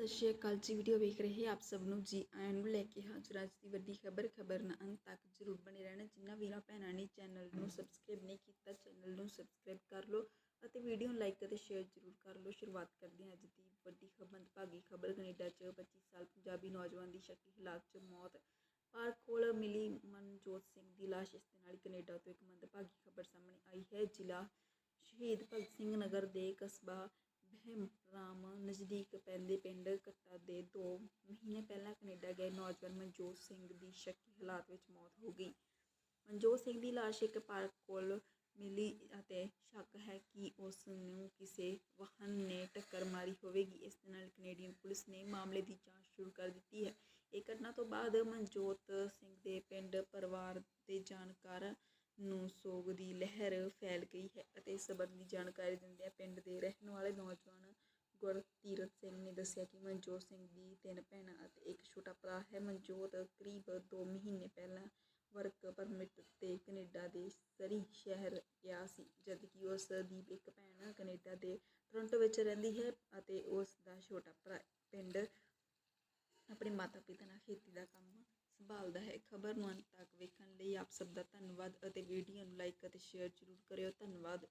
ਸਤਿ ਸ਼੍ਰੀ ਅਕਾਲ ਜੀ ਵੀਡੀਓ ਵੇਖ ਰਹੇ ਆਪ ਸਭ ਨੂੰ ਜੀ, ਆਇਆਂ ਨੂੰ ਲੈ ਕੇ ਹਾਜ਼ਰ ਅੱਜ ਦੀ ਵੱਡੀ ਖਬਰ ਖਬਰ ਨਾਲ ਅੰਤ ਤੱਕ ਜਰੂਰ ਬਣੇ ਰਹਿਣਾ। ਜਿਨ੍ਹਾਂ ਵੀਰਾਂ ਭੈਣਾਂ ਨੇ ਚੈਨਲ ਨੂੰ ਸਬਸਕ੍ਰਾਈਬ ਨਹੀਂ ਕੀਤਾ ਚੈਨਲ ਨੂੰ ਸਬਸਕ੍ਰਾਈਬ ਕਰ ਲਓ ਅਤੇ ਵੀਡੀਓ ਨੂੰ ਲਾਈਕ ਅਤੇ ਸ਼ੇਅਰ ਜਰੂਰ ਕਰ ਲਓ। ਸ਼ੁਰੂਆਤ ਕਰਦੇ ਹਾਂ ਅੱਜ ਦੀ ਵੱਡੀ ਖਬਰ, ਭਾਗੀ ਖਬਰ, ਕੈਨੇਡਾ 'ਚ 25 ਸਾਲ ਪੰਜਾਬੀ ਨੌਜਵਾਨ ਦੀ ਸ਼ੱਕੀ ਹਾਲਾਤ 'ਚ ਮੌਤ। ਪਾਰਕ ਕੋਲ ਮਿਲੀ ਮਨਜੋਤ ਸਿੰਘ ਦੀ ਲਾਸ਼, ਇਸ ਦੇ ਨਾਲ ਹੀ ਕੈਨੇਡਾ ਤੋਂ ਇੱਕ ਮੰਦਭਾਗੀ ਖਬਰ ਸਾਹਮਣੇ ਆਈ ਹੈ। ਜ਼ਿਲ੍ਹਾ ਸ਼ਹੀਦ ਭਗਤ ਸਿੰਘ ਨਗਰ ਦੇ ਕਸਬਾ ਬਹਿਮਰਾਮ ਨਜ਼ਦੀਕ ਪੈਂਦੇ ਪਿੰਡ ਕੱਟਾ ਦੇ ਦੋ ਮਹੀਨੇ ਪਹਿਲਾਂ ਕੈਨੇਡਾ ਗਏ। ਨੌਜਵਾਨ ਮਨਜੋਤ ਸਿੰਘ ਦੀ ਸ਼ੱਕੀ ਹਾਲਾਤ ਵਿੱਚ ਮੌਤ ਹੋ ਗਈ। ਮਨਜੋਤ ਸਿੰਘ ਦੀ ਲਾਸ਼ ਇੱਕ ਪਾਰਕ ਕੋਲ ਮਿਲੀ ਅਤੇ ਸ਼ੱਕ ਹੈ ਕਿ ਉਸ ਨੂੰ ਕਿਸੇ ਵਾਹਨ ਨੇ ਟੱਕਰ ਮਾਰੀ ਹੋਵੇਗੀ। ਇਸ ਦੇ ਨਾਲ ਕੈਨੇਡੀਅਨ ਪੁਲਿਸ ਨੇ ਮਾਮਲੇ ਦੀ ਜਾਂਚ ਸ਼ੁਰੂ ਕਰ ਦਿੱਤੀ ਹੈ। ਇਹ ਘਟਨਾ ਤੋਂ ਬਾਅਦ ਮਨਜੋਤ ਸਿੰਘ ਦੇ ਪਿੰਡ ਪਰਿਵਾਰ ਦੇ ਜਾਣਕਾਰਾਂ ਨੂੰ ਸੋਗ ਦੀ ਲਹਿਰ ਫੈਲ ਗਈ ਹੈ ਅਤੇ ਇਸ ਸੰਬੰਧੀ ਜਾਣਕਾਰੀ ਦਿੰਦਿਆਂ ਪਿੰਡ ਦੇ ਰਹਿਣ ਵਾਲੇ ਨੌਜਵਾਨ ਗੁਰਤੀਰਥ ਸਿੰਘ ਨੇ ਦੱਸਿਆ ਕਿ ਮਨਜੋਤ ਸਿੰਘ ਦੀ ਤਿੰਨ ਭੈਣਾਂ ਅਤੇ ਇੱਕ ਛੋਟਾ ਭਰਾ ਹੈ। ਮਨਜੋਤ ਕਰੀਬ 2 ਮਹੀਨੇ ਪਹਿਲਾਂ ਵਰਕ ਪਰਮਿਟ ਤੇ ਕੈਨੇਡਾ ਦੇ ਸਰੀ ਸ਼ਹਿਰ ਗਿਆ ਸੀ, ਜਦਕਿ ਉਸ ਦੀ ਇੱਕ ਭੈਣ ਕੈਨੇਡਾ ਦੇ ਟੋਰਾਂਟੋ ਵਿੱਚ ਰਹਿੰਦੀ ਹੈ ਅਤੇ ਉਸ ਦਾ ਛੋਟਾ ਭਰਾ ਪਿੰਡ ਆਪਣੇ ਮਾਤਾ ਪਿਤਾ ਨਾਲ ਖੇਤੀ ਦਾ ਕੰਮ ਸੰਭਾਲਦਾ ਹੈ। ਖਬਰ ਨੂੰ ਅੰਤ ਤੱਕ ਵੇਖਣ ਲਈ ਆਪ ਸਭ ਦਾ ਧੰਨਵਾਦ ਅਤੇ ਵੀਡੀਓ ਨੂੰ ਲਾਈਕ ਅਤੇ ਸ਼ੇਅਰ ਜ਼ਰੂਰ ਕਰਿਓ। ਧੰਨਵਾਦ।